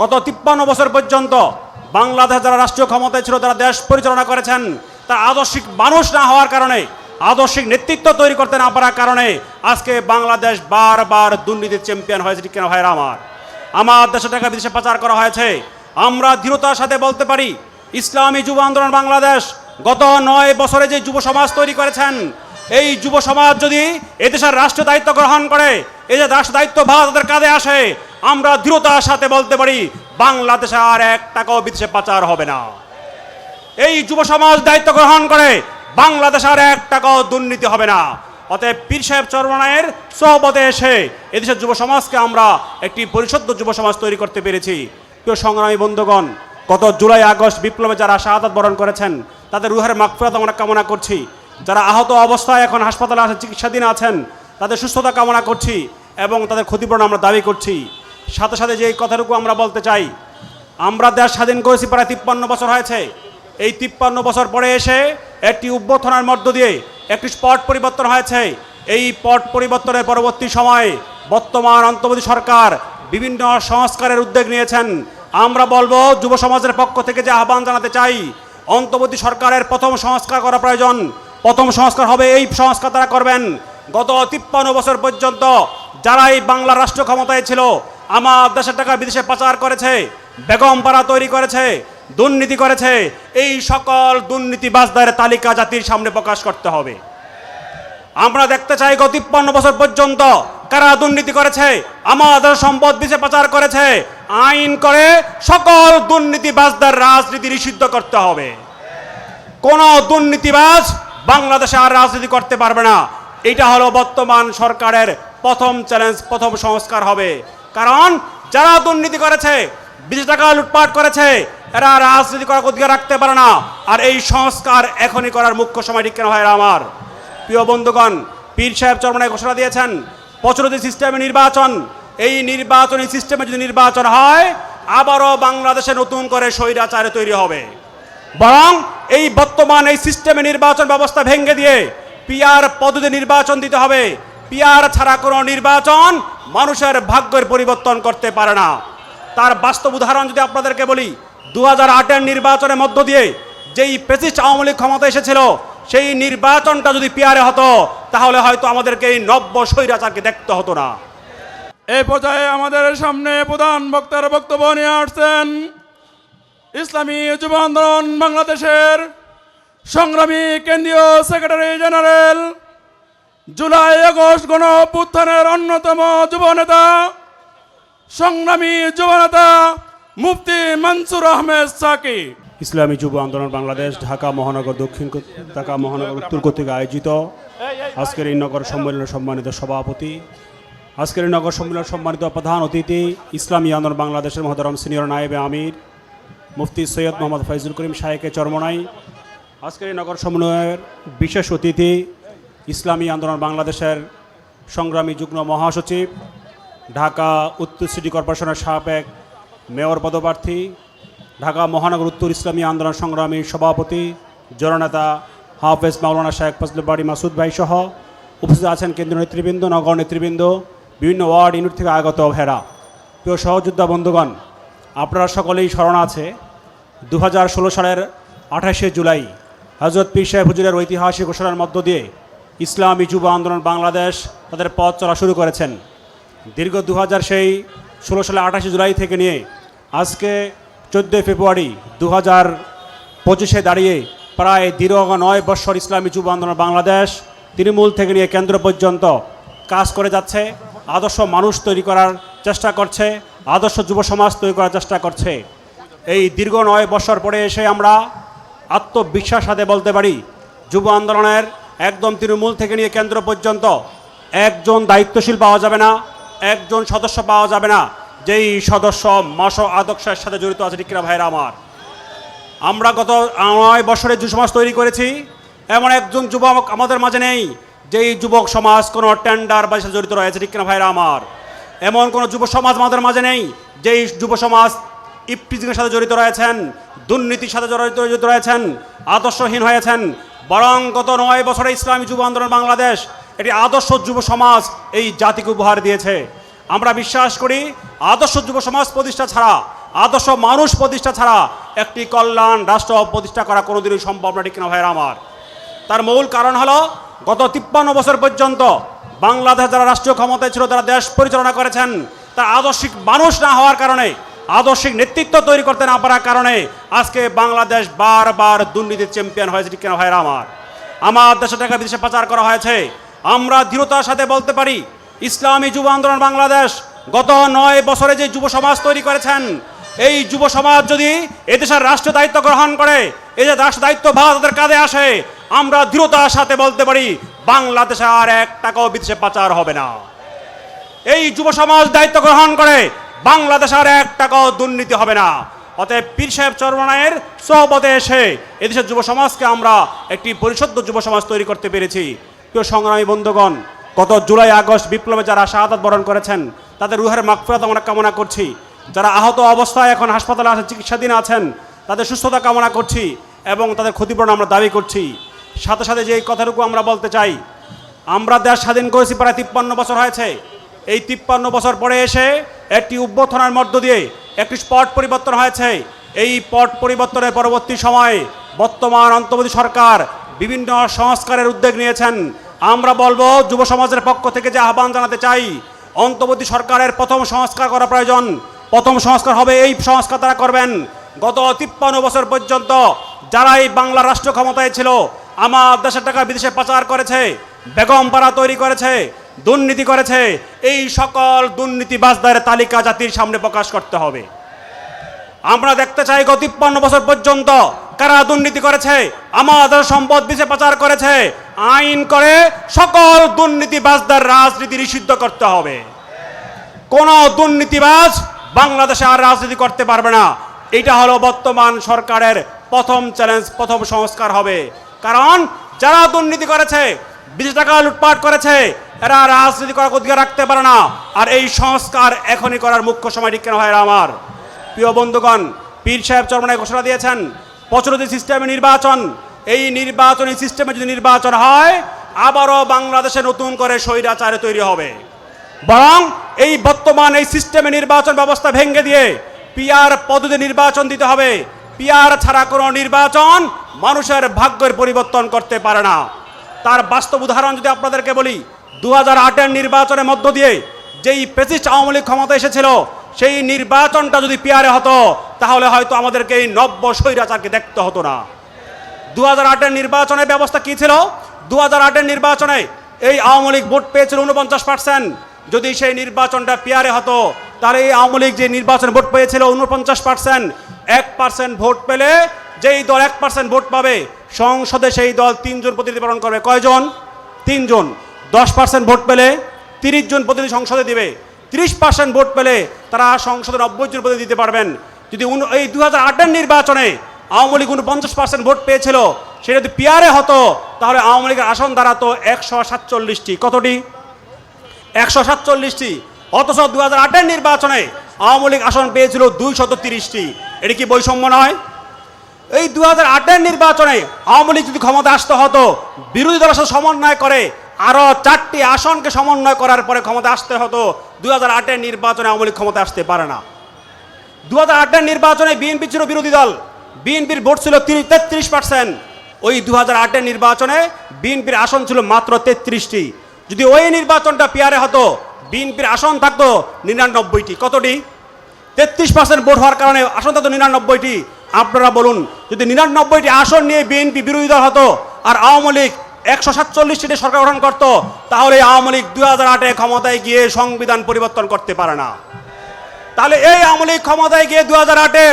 গত তিপ্পান্ন বছর পর্যন্ত বাংলাদেশ যারা রাষ্ট্রীয় ক্ষমতায় ছিল তারা দেশ পরিচালনা করেছেন তার আদর্শিক মানুষ না হওয়ার কারণে, আদর্শিক নেতৃত্ব তৈরি করতে না পারার কারণে আজকে বাংলাদেশ বারবার দুর্নীতির চ্যাম্পিয়ন হয়েছে, ঠিক কেন ভাইরা আমার? আমার দেশে টাকা বিদেশে পাচার করা হয়েছে। আমরা দৃঢ়তার সাথে বলতে পারি, ইসলামী যুব আন্দোলন বাংলাদেশ গত নয় বছরে যে যুব সমাজ তৈরি করেছেন, এই যুব সমাজ যদি এদেশের রাষ্ট্র দায়িত্ব গ্রহণ করে যে রাষ্ট্র দায়িত্ব ভার তাদের কাঁধে আসে আমরা দৃঢ়তার সাথে বলতে পারি, বাংলাদেশে আর এক টাকাও বিদেশে পাচার হবে না। এই যুব সমাজ দায়িত্ব গ্রহণ করে, বাংলাদেশ আর এক টাকাও দুর্নীতি হবে না। অতএব পীর সাহেব চরমনায়ের সহবতে এসে এদেশের যুব সমাজকে আমরা একটি পরিশুদ্ধ যুব সমাজ তৈরি করতে পেরেছি। প্রিয় সংগ্রামী বন্ধুগণ, গত জুলাই, আগস্ট বিপ্লবে যারা শাহাদাত বরণ করেছেন, তাদের রুহের মাগফিরাত আমরা কামনা করছি। যারা আহত অবস্থায় এখন হাসপাতালে আছে, চিকিৎসাধীন আছেন, তাদের সুস্থতা কামনা করছি এবং তাদের ক্ষতিপূরণ আমরা দাবি করছি। সাথে সাথে যে কথাটুকু আমরা বলতে চাই, আমরা দেশ স্বাধীন করেছি প্রায় তিপ্পান্ন বছর হয়েছে। এই তিপ্পান্ন বছর পরে এসে একটি অভ্যর্থনার মধ্য দিয়ে একটি পট পরিবর্তন হয়েছে। এই পট পরিবর্তনের পরবর্তী সময়ে বর্তমান অন্তর্বর্তী সরকার বিভিন্ন সংস্কারের উদ্যোগ নিয়েছেন। আমরা বলব, যুব সমাজের পক্ষ থেকে যে আহ্বান জানাতে চাই, অন্তর্বর্তী সরকারের প্রথম সংস্কার করা প্রয়োজন। প্রথম সংস্কার হবে এই সংস্কার তারা করবেন। গত তিপ্পান্ন বছর পর্যন্ত যারা এই বাংলা রাষ্ট্র ক্ষমতায় ছিল, আমার দেশের টাকা বিদেশে পাচার করেছে, বেগম পাড়া তৈরি করেছে, দুর্নীতি করেছে, এই সকল দুর্নীতিবাজদের তালিকা জাতির সামনে প্রকাশ করতে হবে। আমরা দেখতে চাই গত তিপ্পান্ন বছর পর্যন্ত কারা দুর্নীতি করেছে, আমাদের সম্পদ বিছে পাচার করেছে, আইন করে সকল দুর্নীতিবাজদের রাজনীতি নিষিদ্ধ করতে হবে। কোন দুর্নীতিবাজ বাংলাদেশে আর রাজনীতি করতে পারবে না। এটা হলো বর্তমান সরকারের প্রথম চ্যালেঞ্জ প্রথম সংস্কার হবে। কারণ যারা দুর্নীতি করেছে বিদেশ টাকা লুটপাট করেছে, এরা রাজনীতি করার অধিকার রাখতে পারে না। আর এই সংস্কার এখনই করার মুখ্য সময় ঠিক কেন হয় আমার? প্রিয় বন্ধুগণ, পীর সাহেব চরমনায় ঘোষণা দিয়েছেন, প্রচলিত সিস্টেমে নির্বাচন, এই নির্বাচনী সিস্টেমে যদি নির্বাচন হয়, আবারও বাংলাদেশে নতুন করে স্বৈরাচারে তৈরি হবে। বরং এই বর্তমান এই সিস্টেমে নির্বাচন ব্যবস্থা ভেঙে দিয়ে পিয়ার পদ্ধতি নির্বাচন দিতে হবে। পিয়ার ছাড়া কোনো নির্বাচন মানুষের ভাগ্যের পরিবর্তন করতে পারে না। তার বাস্তব উদাহরণ যদি আপনাদেরকে বলি দু হাজার নির্বাচনের মধ্য দিয়ে যেই পেসিস্ট আওয়ামী লীগ ক্ষমতা এসেছিল, সেই নির্বাচনটা যদি পিয়ারে হতো, তাহলে হয়তো আমাদেরকে এই নব্য স্বৈরাচারকে দেখতে হতো না। এই পর্যায়ে আমাদের সামনে প্রধান বক্তার বক্তব্য নিয়ে আসছেন ইসলামী যুব আন্দোলন বাংলাদেশের সংগ্রামী কেন্দ্রীয় সেক্রেটারি জেনারেল জুলাই আগস্ট গণ অভ্যুত্থানের অন্যতম যুব নেতা, সংগ্রামী যুব নেতা মুফতি মনসুর আহমেদ সাকি। ইসলামী যুব আন্দোলন বাংলাদেশ, ঢাকা, মহানগর, দক্ষিণ ঢাকা, মহানগর, উত্তর কর্তৃক আয়োজিত। আজকের এই নগর সম্মেলনের সম্মানিত সভাপতি, আজকের এই নগর সম্মেলন সম্মানিত প্রধান অতিথি, ইসলামী আন্দোলন বাংলাদেশের মহতরম সিনিয়র নায়েবে আমির, মুফতি সৈয়দ মোহাম্মদ ফাইজুল করিম শাহেকে চরমনাই। আজকের এই নগর সম্মেলনের বিশেষ অতিথি ইসলামী আন্দোলন বাংলাদেশের সংগ্রামী যুগ্ম মহাসচিব, ঢাকা উত্তর সিটি কর্পোরেশনের সাবেক মেয়র পদপ্রার্থী, ঢাকা মহানগর উত্তর ইসলামী আন্দোলন সংগ্রামী সভাপতি, জননেতা হাফেজ মাওলানা শেখ ফজলুল বাড়ি মাসুদ ভাই সহ উপস্থিত আছেন কেন্দ্রীয় নেতৃবৃন্দ, নগর নেতৃবৃন্দ, বিভিন্ন ওয়ার্ড ইউনিট থেকে আগত ভেড়া প্রিয় সহযোদ্ধা বন্ধুগণ, আপনারা সকলেই স্মরণ আছে দু হাজার ষোলো সালের আঠাশে জুলাই হজরত পীর সাহেব হুজুরের ঐতিহাসিক ঘোষণার মধ্য দিয়ে ইসলামী যুব আন্দোলন বাংলাদেশ তাদের পথ চলা শুরু করেছেন। দীর্ঘ দু হাজার সেই ষোলো সালে আঠাশে জুলাই থেকে নিয়ে আজকে চোদ্দোই ফেব্রুয়ারি দু হাজার পঁচিশে দাঁড়িয়ে প্রায় দীর্ঘ নয় বৎসর ইসলামী যুব আন্দোলন বাংলাদেশ তৃণমূল থেকে নিয়ে কেন্দ্র পর্যন্ত কাজ করে যাচ্ছে, আদর্শ মানুষ তৈরি করার চেষ্টা করছে, আদর্শ যুব সমাজ তৈরি করার চেষ্টা করছে। এই দীর্ঘ নয় বছর পরে এসে আমরা আত্মবিশ্বাস সাথে বলতে পারি, যুব আন্দোলনের একদম তৃণমূল থেকে নিয়ে কেন্দ্র পর্যন্ত একজন দায়িত্বশীল পাওয়া যাবে না, একজন সদস্য পাওয়া যাবে না। যেই সদস্য মাস আদর্শের সাথে জড়িত আছে টিকরা ভাইরা আমার? আমরা গত নয় বছরে যুব সমাজ তৈরি করেছি, এমন একজন যুবক আমাদের মাঝে নেই, যেই যুবক সমাজ কোনো টেন্ডার বা সাথে জড়িত রয়েছে কিনা ভাইরা আমার? এমন কোনো যুব সমাজ আমাদের মাঝে নেই, যেই যুব সমাজ ইফটিজিংয়ের সাথে জড়িত রয়েছেন, দুর্নীতির সাথে জড়িত জড়িত রয়েছেন, আদর্শহীন হয়েছেন বরং গত নয় বছরে ইসলামী যুব আন্দোলন বাংলাদেশ এটি আদর্শ যুব সমাজ এই জাতিকে উপহার দিয়েছে। আমরা বিশ্বাস করি আদর্শ যুব সমাজ প্রতিষ্ঠা ছাড়া, আদর্শ মানুষ প্রতিষ্ঠা ছাড়া একটি কল্যাণ রাষ্ট্র প্রতিষ্ঠা করা কোনোদিনই সম্ভব না, ঠিক না ভাইয়ের আমার? তার মূল কারণ হলো, গত তিপ্পান্ন বছর পর্যন্ত বাংলাদেশ যারা রাষ্ট্রীয় ক্ষমতায় ছিল, তারা দেশ পরিচালনা করেছেন, তার আদর্শিক মানুষ না হওয়ার কারণে আদর্শিক নেতৃত্ব তৈরি করতে না পারার কারণে আজকে বাংলাদেশ বারবার দুর্নীতির চ্যাম্পিয়ন হয়েছে কেন ভাইয়ের আমার? আমার দেশে টাকা বিদেশে পাচার করা হয়েছে। আমরা দৃঢ়তার সাথে বলতে পারি, ইসলামী যুব আন্দোলন বাংলাদেশ গত নয় বছরে যে যুব সমাজ তৈরি করেছেন, এই যুব সমাজ যদি এদেশের রাষ্ট্র দায়িত্ব গ্রহণ করে, এই যে রাষ্ট্র দায়িত্ব ভার তাদের কাঁধে আসে, আমরা দৃঢ়তার সাথে বলতে পারি, বাংলাদেশে আর এক টাকাও বিদেশে পাচার হবে না। এই যুব সমাজ দায়িত্ব গ্রহণ করে বাংলাদেশ আর এক টাকাও দুর্নীতি হবে না। অতএব পীর সাহেব চরমনায়ের সহবতে এসে এদেশের যুব সমাজকে আমরা একটি পরিশুদ্ধ যুব সমাজ তৈরি করতে পেরেছি। প্রিয় সংগ্রামী বন্ধুগণ, গত জুলাই, আগস্ট বিপ্লবে যারা শাহাদাত বরণ করেছেন, তাদের রুহের মাগফিরাত আমরা কামনা করছি। যারা আহত অবস্থায় এখন হাসপাতালে আছেন চিকিৎসাধীন আছেন, তাদের সুস্থতা কামনা করছি এবং তাদের ক্ষতিপূরণ আমরা দাবি করছি। সাথে সাথে যে কথাটুকু আমরা বলতে চাই, আমরা দেশ স্বাধীন করেছি প্রায় তিপ্পান্ন বছর হয়েছে। এই তিপ্পান্ন বছর পরে এসে একটি উদ্বোধনের মধ্য দিয়ে একটি পট পরিবর্তন হয়েছে। এই পট পরিবর্তনের পরবর্তী সময়ে বর্তমান অন্তর্বর্তী সরকার বিভিন্ন সংস্কারের উদ্যোগ নিয়েছেন। আমরা বলব, যুব সমাজের পক্ষ থেকে যে আহ্বান জানাতে চাই, অন্তর্বর্তী সরকারের প্রথম সংস্কার করা প্রয়োজন। প্রথম সংস্কার হবে এই সংস্কার তারা করবেন। গত তিপ্পান্ন বছর পর্যন্ত যারা এই বাংলা রাষ্ট্র ক্ষমতায় ছিল, আমার দেশের টাকা বিদেশে পাচার করেছে, বেগম পাড়া তৈরি করেছে দুর্নীতি করেছে, এই সকল দুর্নীতিবাজদের তালিকা জাতির সামনে প্রকাশ করতে হবে। আমরা দেখতে চাই গত তিপ্পান্ন বছর পর্যন্ত কারা দুর্নীতি করেছে, আমাদের সম্পদ বিছে পাচার করেছে, আইন করে সকল দুর্নীতিবাজদের রাজনীতি নিষিদ্ধ করতে হবে। কোন দুর্নীতিবাজ বাংলাদেশে আর রাজনীতি করতে পারবে না। এটা হলো বর্তমান সরকারের প্রথম চ্যালেঞ্জ প্রথম সংস্কার হবে। কারণ যারা দুর্নীতি করেছে বিশ টাকা লুটপাট করেছে এরা রাজনীতি করার অধিকার রাখতে পারে না। আর এই সংস্কার এখনই করার মুখ্য সময় ঠিক কেন হয় আমার? প্রিয় বন্ধুগণ, পীর সাহেব চরমনায় ঘোষণা দিয়েছেন প্রচলিত সিস্টেমে নির্বাচন। এই নির্বাচনী সিস্টেমে যদি নির্বাচন হয়, আবারও বাংলাদেশে নতুন করে স্বৈরাচারে তৈরি হবে। বরং এই বর্তমান এই সিস্টেমে নির্বাচন ব্যবস্থা ভেঙে দিয়ে পিয়ার পদ্ধতি নির্বাচন দিতে হবে। পিয়ার ছাড়া কোনো নির্বাচন মানুষের ভাগ্যের পরিবর্তন করতে পারে না। তার বাস্তব উদাহরণ যদি আপনাদেরকে বলি দু হাজার নির্বাচনের মধ্য দিয়ে যেই প্রেসিস্ট আওয়ামী লীগ ক্ষমতা এসেছিল, সেই নির্বাচনটা যদি পিয়ারে হতো, তাহলে হয়তো আমাদেরকে এই নব্য স্বৈরাচারকে দেখতে হতো না। দু হাজার নির্বাচনের ব্যবস্থা কি ছিল? দু হাজার নির্বাচনে এই আওয়ামী লীগ ভোট পেয়েছিল উনপঞ্চাশ পার্সেন্ট। যদি সেই নির্বাচনটা পিয়ারে হতো, তাহলে এই আওয়ামী লীগ যে নির্বাচন ভোট পেয়েছিল উনপঞ্চাশ পার্সেন্ট, এক পার্সেন্ট ভোট পেলে যেই দল এক পার্সেন্ট ভোট পাবে, সংসদে সেই দল তিনজন প্রতিনিধি পালন করবে। কয়জন? তিনজন। দশ পার্সেন্ট ভোট পেলে তিরিশ জন প্রতিনিধি সংসদে দিবে। তিরিশ পার্সেন্ট ভোট পেলে তারা সংসদে নব্বই জন প্রতিনিধি দিতে পারবেন। যদি এই দু হাজার নির্বাচনে আওয়ামী লীগ উনপঞ্চাশ পার্সেন্ট ভোট পেয়েছিল, সেটা যদি পিয়ারে হতো, তাহলে আওয়ামী লীগের আসন দাঁড়াতো একশো সাতচল্লিশটি। কতটি? একশো সাতচল্লিশটি। অথচ দু হাজার নির্বাচনে আওয়ামী লীগ আসন পেয়েছিল দুইশত তিরিশটি। এটা কি বৈষম্য নয়? এই দু হাজার নির্বাচনে আওয়ামী লীগ যদি ক্ষমতা আসতে হতো, বিরোধী দলের সাথে সমন্বয় করে আরও চারটি আসনকে সমন্বয় করার পরে ক্ষমতা আসতে হতো। দু হাজার আটের নির্বাচনে আওয়ামী ক্ষমতা আসতে পারে না। দু হাজার আটের নির্বাচনে বিএনপি ছিল বিরোধী দল। বিএনপির ভোট ছিল তেত্রিশ পার্সেন্ট ওই দু হাজার আটের নির্বাচনে বিএনপির আসন ছিল মাত্র তেত্রিশটি। যদি ওই নির্বাচনটা পিয়ারে হতো, বিএনপির আসন থাকতো নিরানব্বইটি। কতটি? তেত্রিশ পার্সেন্ট ভোট হওয়ার কারণে আসন থাকতো নিরানব্বইটি। আপনারা বলুন, যদি নিরানব্বইটি আসন নিয়ে বিএনপি বিরোধী দল হতো আর আওয়ামী লীগ একশো সাতচল্লিশটি সরকার গঠন করতো, তাহলে আওয়ামী লীগ দু হাজার আটে ক্ষমতায় গিয়ে সংবিধান পরিবর্তন করতে পারে না। তাহলে এই আওয়ামী লীগ ক্ষমতায় গিয়ে দু হাজার আটে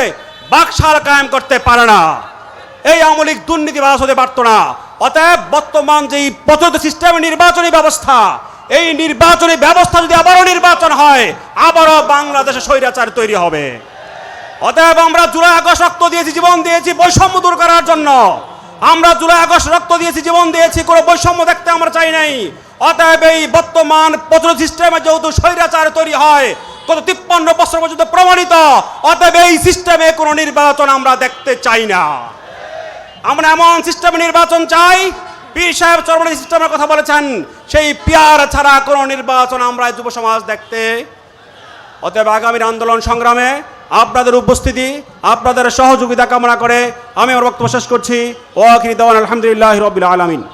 বাকশাল কায়েম করতে পারে না। এই আওয়ামী লীগ দুর্নীতিবাজ হতে পারতো না। অতএব বর্তমান যে প্রচলিত সিস্টেম নির্বাচনী ব্যবস্থা, এই নির্বাচনী ব্যবস্থা যদি আবারও নির্বাচন হয়, আবারও বাংলাদেশে স্বৈরাচার তৈরি হবে। অতএব আমরা জুলাই রক্ত দিয়েছি, জীবন দিয়েছি, বৈষম্য দূর করার জন্য। আমরা জুলাই আগস্ট রক্ত দিয়েছি, জীবন দিয়েছি, কোনো বৈষম্য দেখতে আমরা চাই নাই। অতএব এই বর্তমান প্রচলিত সিস্টেমে যেহেতু স্বৈরাচার তৈরি হয় গত তিপ্পান্ন বছর পর্যন্ত প্রমাণিত, অতএব এই সিস্টেমে কোনো নির্বাচন আমরা দেখতে চাই না। আমরা এমন সিস্টেমে নির্বাচন চাই, পীর সাহেব চরমানি সিস্টেমের কথা বলেছেন, সেই পিয়ার ছাড়া কোনো নির্বাচন আমরা যুব সমাজ দেখতে অতএব আগামীর আন্দোলন সংগ্রামে আপনাদের উপস্থিতি, আপনাদের সহযোগিতা কামনা করে আমি আমার বক্তব্য শেষ করছি। ও আখিরি দেওয়ান, আলহামদুলিল্লাহ রবিল আলমিন।